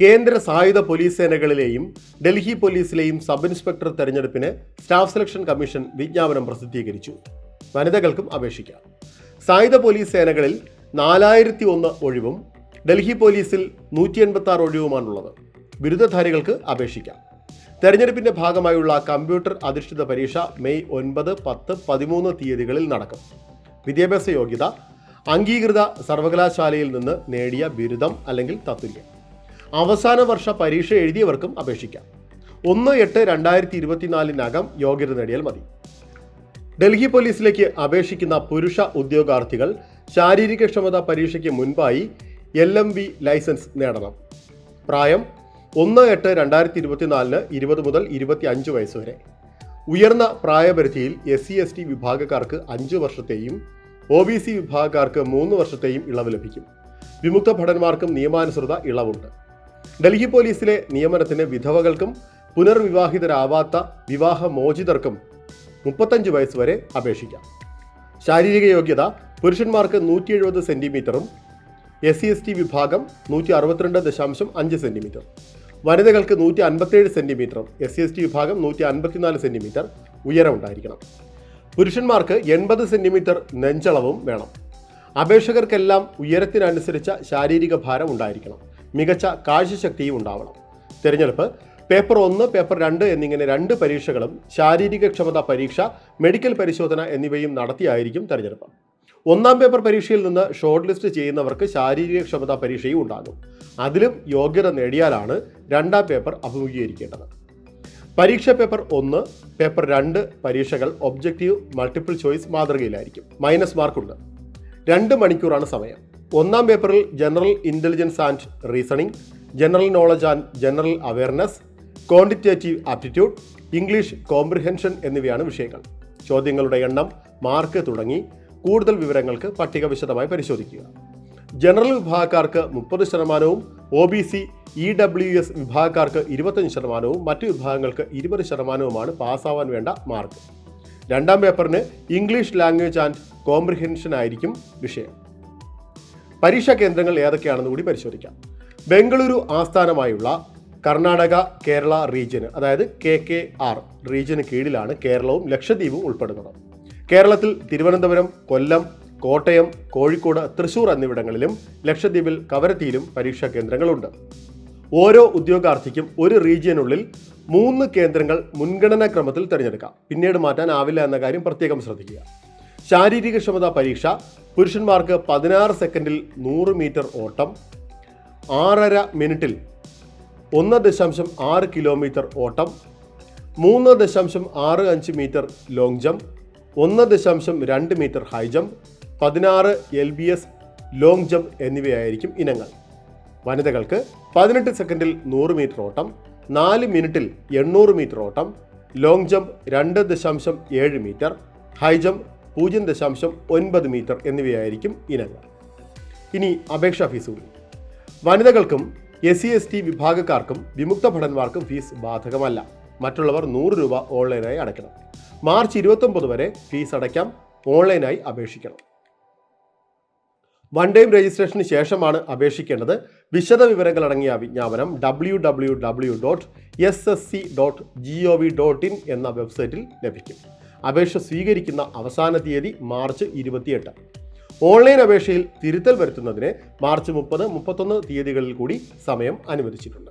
കേന്ദ്ര സായുധ പോലീസ് സേനകളിലെയും ഡൽഹി പോലീസിലെയും സബ് ഇൻസ്പെക്ടർ തെരഞ്ഞെടുപ്പിന് സ്റ്റാഫ് സെലക്ഷൻ കമ്മീഷൻ വിജ്ഞാപനം പ്രസിദ്ധീകരിച്ചു. വനിതകൾക്കും അപേക്ഷിക്കാം. സായുധ പോലീസ് സേനകളിൽ നാലായിരത്തി ഒന്ന് ഒഴിവും ഡൽഹി പോലീസിൽ നൂറ്റി എൺപത്തി ആറ് ഒഴിവുമാണുള്ളത്. ബിരുദധാരികൾക്ക് അപേക്ഷിക്കാം. തെരഞ്ഞെടുപ്പിന്റെ ഭാഗമായുള്ള കമ്പ്യൂട്ടർ അധിഷ്ഠിത പരീക്ഷ മെയ് ഒൻപത് പത്ത് പതിമൂന്ന് തീയതികളിൽ നടക്കും. വിദ്യാഭ്യാസ യോഗ്യത അംഗീകൃത സർവകലാശാലയിൽ നിന്ന് നേടിയ ബിരുദം അല്ലെങ്കിൽ തത്തുല്യം. അവസാന വർഷ പരീക്ഷ എഴുതിയവർക്കും അപേക്ഷിക്കാം. ഒന്ന് എട്ട് രണ്ടായിരത്തി ഇരുപത്തിനാലിനകം യോഗ്യത നേടിയാൽ മതി. ഡൽഹി പോലീസിലേക്ക് അപേക്ഷിക്കുന്ന പുരുഷ ഉദ്യോഗാർത്ഥികൾ ശാരീരികക്ഷമത പരീക്ഷയ്ക്ക് മുൻപായി എൽ എം വി ലൈസൻസ് നേടണം. പ്രായം ഒന്ന് എട്ട് രണ്ടായിരത്തി ഇരുപത്തിനാലിന് ഇരുപത് മുതൽ ഇരുപത്തി അഞ്ച് വയസ്സ് വരെ. ഉയർന്ന പ്രായപരിധിയിൽ എസ് സി എസ് ടി വിഭാഗക്കാർക്ക് അഞ്ച് വർഷത്തെയും ഒ ബി സി വിഭാഗക്കാർക്ക് മൂന്ന് വർഷത്തെയും ഇളവ് ലഭിക്കും. വിമുക്ത ഭടന്മാർക്കും നിയമാനുസൃത ഇളവുണ്ട്. ഡൽഹി പോലീസിലെ നിയമനത്തിന് വിധവകൾക്കും പുനർവിവാഹിതരാവാത്ത വിവാഹമോചിതർക്കും മുപ്പത്തഞ്ച് വയസ്സ് വരെ അപേക്ഷിക്കാം. ശാരീരിക യോഗ്യത പുരുഷന്മാർക്ക് നൂറ്റി എഴുപത് സെന്റിമീറ്ററും എസ് സി എസ് ടി വിഭാഗം നൂറ്റി അറുപത്തിരണ്ട് ദശാംശം അഞ്ച് സെന്റിമീറ്റർ വനിതകൾക്ക് നൂറ്റി അൻപത്തേഴ് സെന്റിമീറ്ററും എസ് സി എസ് ടി വിഭാഗം നൂറ്റി അൻപത്തിനാല് സെന്റിമീറ്റർ ഉയരം ഉണ്ടായിരിക്കണം. പുരുഷന്മാർക്ക് എൺപത് സെന്റിമീറ്റർ നെഞ്ചളവും വേണം. അപേക്ഷകർക്കെല്ലാം ഉയരത്തിനനുസരിച്ച ശാരീരിക ഭാരം ഉണ്ടായിരിക്കണം. മികച്ച കാഴ്ചശക്തിയും ഉണ്ടാവണം. തിരഞ്ഞെടുപ്പ് പേപ്പർ ഒന്ന് പേപ്പർ രണ്ട് എന്നിങ്ങനെ രണ്ട് പരീക്ഷകളും ശാരീരിക ക്ഷമതാ പരീക്ഷ മെഡിക്കൽ പരിശോധന എന്നിവയും നടത്തിയായിരിക്കും തെരഞ്ഞെടുപ്പ്. ഒന്നാം പേപ്പർ പരീക്ഷയിൽ നിന്ന് ഷോർട്ട് ലിസ്റ്റ് ചെയ്യുന്നവർക്ക് ശാരീരിക ക്ഷമതാ പരീക്ഷയും ഉണ്ടാകും. അതിലും യോഗ്യത നേടിയാലാണ് രണ്ടാം പേപ്പർ അഭിമുഖീകരിക്കേണ്ടത്. പരീക്ഷ പേപ്പർ ഒന്ന് പേപ്പർ രണ്ട് പരീക്ഷകൾ ഒബ്ജക്റ്റീവ് മൾട്ടിപ്പിൾ ചോയ്സ് മാതൃകയിലായിരിക്കും. മൈനസ് മാർക്കുണ്ട്. രണ്ട് മണിക്കൂറാണ് സമയം. ഒന്നാം പേപ്പറിൽ general intelligence and reasoning general knowledge and general awareness quantitative aptitude English comprehension എന്നിവയാണ് വിഷയങ്ങൾ. ചോദ്യങ്ങളുടെ എണ്ണം മാർക്ക് തുടങ്ങി കൂടുതൽ വിവരങ്ങൾക്ക് പട്ടിക വിശദമായി പരിശോധിക്കുക. ജനറൽ വിഭാഗക്കാർക്ക് മുപ്പത് ശതമാനവും O B C E W S വിഭാഗക്കാർക്ക് ഇരുപത്തഞ്ച് ശതമാനവും മറ്റു വിഭാഗങ്ങൾക്ക് ഇരുപത് ശതമാനവുമാണ് പാസ്സാവാൻ വേണ്ട മാർക്ക്. രണ്ടാം പേപ്പറിന് ഇംഗ്ലീഷ് ലാംഗ്വേജ് ആൻഡ് കോംപ്രിഹെൻഷൻ ആയിരിക്കും വിഷയം. പരീക്ഷാ കേന്ദ്രങ്ങൾ ഏതൊക്കെയാണെന്ന് കൂടി പരിശോധിക്കാം. ബംഗളൂരു ആസ്ഥാനമായുള്ള കർണാടക കേരള റീജിയന് അതായത് കെ കെ ആർ റീജിയന് കീഴിലാണ് കേരളവും ലക്ഷദ്വീപും ഉൾപ്പെടുന്നത്. കേരളത്തിൽ തിരുവനന്തപുരം കൊല്ലം കോട്ടയം കോഴിക്കോട് തൃശൂർ എന്നിവിടങ്ങളിലും ലക്ഷദ്വീപിൽ കവരത്തിയിലും പരീക്ഷാ കേന്ദ്രങ്ങളുണ്ട്. ഓരോ ഉദ്യോഗാർത്ഥിക്കും ഒരു റീജിയനുള്ളിൽ മൂന്ന് കേന്ദ്രങ്ങൾ മുൻഗണനാ ക്രമത്തിൽ തിരഞ്ഞെടുക്കാം. പിന്നീട് മാറ്റാൻ ആവില്ല എന്ന കാര്യം പ്രത്യേകം ശ്രദ്ധിക്കുക. ശാരീരിക ക്ഷമതാ പരീക്ഷ പുരുഷന്മാർക്ക് പതിനാറ് സെക്കൻഡിൽ നൂറ് മീറ്റർ ഓട്ടം ആറര മിനിറ്റിൽ ഒന്ന് ദശാംശം ആറ് കിലോമീറ്റർ ഓട്ടം മൂന്ന് ദശാംശം ആറ് അഞ്ച് മീറ്റർ ലോങ് ജമ്പ് ഒന്ന് ദശാംശം രണ്ട് മീറ്റർ ഹൈ ജമ്പ് പതിനാറ് L B S long jump എന്നിവയായിരിക്കും ഇനങ്ങൾ. വനിതകൾക്ക് പതിനെട്ട് സെക്കൻഡിൽ നൂറ് മീറ്റർ ഓട്ടം നാല് മിനിറ്റിൽ എണ്ണൂറ് മീറ്റർ ഓട്ടം ലോങ് ജമ്പ് രണ്ട് ദശാംശം ഏഴ് മീറ്റർ ഹൈ ജംപ് പൂജ്യം ദശാംശം ഒൻപത് മീറ്റർ എന്നിവയായിരിക്കും ഇനങ്ങൾ. ഇനി അപേക്ഷാ ഫീസുകൾ വനിതകൾക്കും എസ് സി എസ് ടി വിഭാഗക്കാർക്കും വിമുക്ത ഭടന്മാർക്കും ഫീസ് ബാധകമല്ല. മറ്റുള്ളവർ നൂറ് രൂപ ഓൺലൈനായി അടയ്ക്കണം. മാർച്ച് ഇരുപത്തൊമ്പത് വരെ ഫീസ് അടയ്ക്കാം. ഓൺലൈനായി അപേക്ഷിക്കണം. വൺ ടൈം രജിസ്ട്രേഷന് ശേഷമാണ് അപേക്ഷിക്കേണ്ടത്. വിശദ വിവരങ്ങൾ അടങ്ങിയ വിജ്ഞാപനം W W W dot S S C dot G O V dot in എന്ന വെബ്സൈറ്റിൽ ലഭിക്കും. അപേക്ഷ സ്വീകരിക്കുന്ന അവസാന തീയതി മാർച്ച് ഇരുപത്തിയെട്ട്. ഓൺലൈൻ അപേക്ഷയിൽ തിരുത്തൽ വരുത്തുന്നതിന് മാർച്ച് മുപ്പത് മുപ്പത്തൊന്ന് തീയതികളിൽ കൂടി സമയം അനുവദിച്ചിട്ടുണ്ട്.